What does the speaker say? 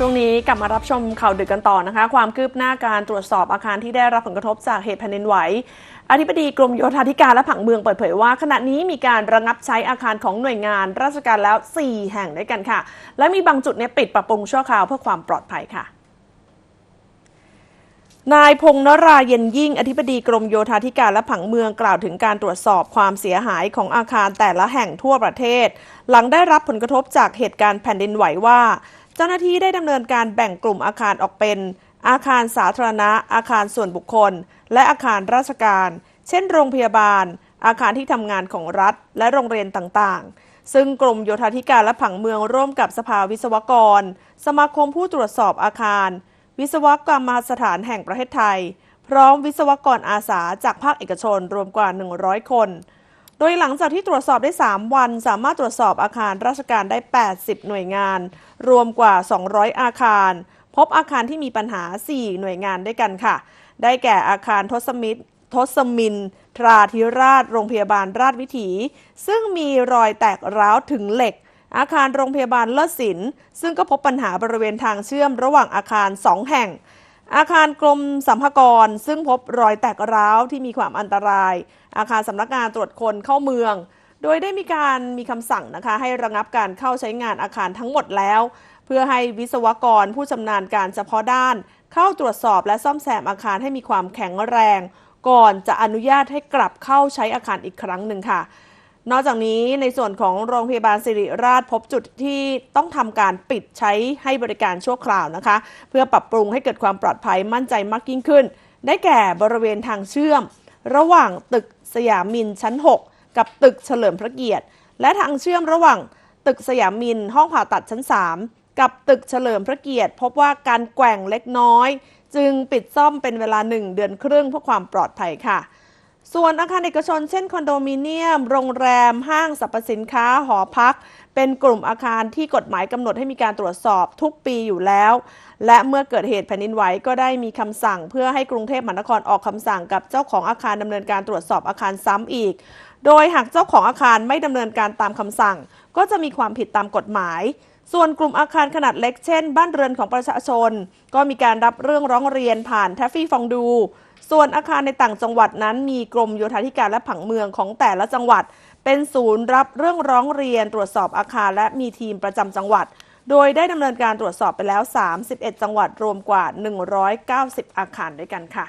ช่วงนี้กลับมารับชมข่าวดึกกันต่อนะคะ ความคืบหน้าการตรวจสอบอาคารที่ได้รับผลกระทบจากเหตุแผ่นดินไหวอธิบดีกรมโยธาธิการและผังเมืองเปิดเผยว่า ขณะนี้มีการระงับใช้อาคารของหน่วยงาน ราชการแล้ว 4 แห่งด้วยกันค่ะ และมีบางจุดเนี่ยปิดปรับปรุงชั่วคราวเพื่อความปลอดภัยค่ะนายพงษ์นราเย็นยิ่ง อธิบดีกรมโยธาธิการและผังเมืองกล่าวถึงการตรวจสอบความเสียหายของอาคารแต่ละแห่งทั่วประเทศ หลังได้รับผลกระทบจากเหตุการณ์แผ่นดินไหวว่า เจ้าหน้าที่ได้ดำเนินการแบ่งกลุ่มอาคารออกเป็น อาคารสาธารณะ อาคารส่วนบุคคล และอาคารราชการ เช่น โรงพยาบาล อาคารที่ทำงานของรัฐ และโรงเรียนต่างๆ ซึ่งกรมโยธาธิการและผังเมืองร่วมกับสภาวิศวกร สมาคมผู้ตรวจสอบอาคาร วิศวกรรมสถานแห่งประเทศไทย พร้อมวิศวกรอาสาจากภาคเอกชนรวมกว่า 100 คน โดยหลังจากที่ตรวจสอบได้ 3 วัน สามารถตรวจสอบอาคารราชการได้ 80 หน่วยงาน รวมกว่า 200 อาคาร พบอาคารที่มีปัญหา 4 หน่วยงานด้วยกันค่ะ ได้แก่อาคารทศมิตรทศมิน ทราธิราช โรงพยาบาลราชวิถี ซึ่งมีรอยแตกร้าวถึงเหล็ก อาคารโรงพยาบาลเลิศศิลป์ซึ่งก็พบปัญหาบริเวณทางเชื่อมระหว่างอาคาร 2 แห่ง อาคารกรมสัมภากร ซึ่งพบรอยแตกร้าวที่มีความอันตราย อาคารสำนักงานตรวจคนเข้าเมือง โดยได้มีการมีคำสั่งนะคะ ให้ระงับการเข้าใช้งานอาคารทั้งหมดแล้ว เพื่อให้วิศวกรผู้ชำนาญการเฉพาะด้าน เข้าตรวจสอบและซ่อมแซมอาคารให้มีความแข็งแรง ก่อนจะอนุญาตให้กลับเข้าใช้อาคารอีกครั้งหนึ่งค่ะ นอกจากนี้ในส่วนของโรงพยาบาลสิริราชพบจุดที่ต้องทำการปิดใช้ให้บริการชั่วคราวนะคะ เพื่อปรับปรุงให้เกิดความปลอดภัยมั่นใจมากยิ่งขึ้น ได้แก่บริเวณทางเชื่อม ระหว่างตึกสยามินชั้น 6 กับตึกเฉลิมพระเกียรติ และทางเชื่อมระหว่างตึกสยามินห้องผ่าตัดชั้น 3 กับตึกเฉลิมพระเกียรติ พบว่าการแกว่งเล็กน้อย จึงปิดซ่อมเป็นเวลา1เดือนครึ่งเพื่อความปลอดภัยค่ะ ส่วนอาคารเอกชนเช่นคอนโดมิเนียม โรงแรม ห้างสรรพสินค้า หอพัก เป็นกลุ่มอาคารที่กฎหมายกำหนดให้มีการตรวจสอบทุกปีอยู่แล้ว และเมื่อเกิดเหตุแผ่นดินไหวก็ได้มีคำสั่ง เพื่อให้กรุงเทพมหานครออกคำสั่งกับเจ้าของอาคารดำเนินการตรวจสอบอาคารซ้ำอีก โดยหากเจ้าของอาคารไม่ดำเนินการตามคำสั่ง ก็จะมีความผิดตามกฎหมายส่วนกลุ่มอาคารขนาดเล็กเช่น บ้านเรือนของประชาชน ก็มีการรับเรื่องร้องเรียนผ่านแทฟฟี่ฟองดู ส่วนอาคารในต่างจังหวัดนั้นมีกรมโยธาธิการและผังเมืองของแต่ละจังหวัด เป็นศูนย์รับเรื่องร้องเรียนตรวจสอบอาคารและมีทีมประจำจังหวัด โดยได้ดำเนินการตรวจสอบไปแล้ว 31 จังหวัดรวมกว่า 190 อาคารด้วยกันค่ะ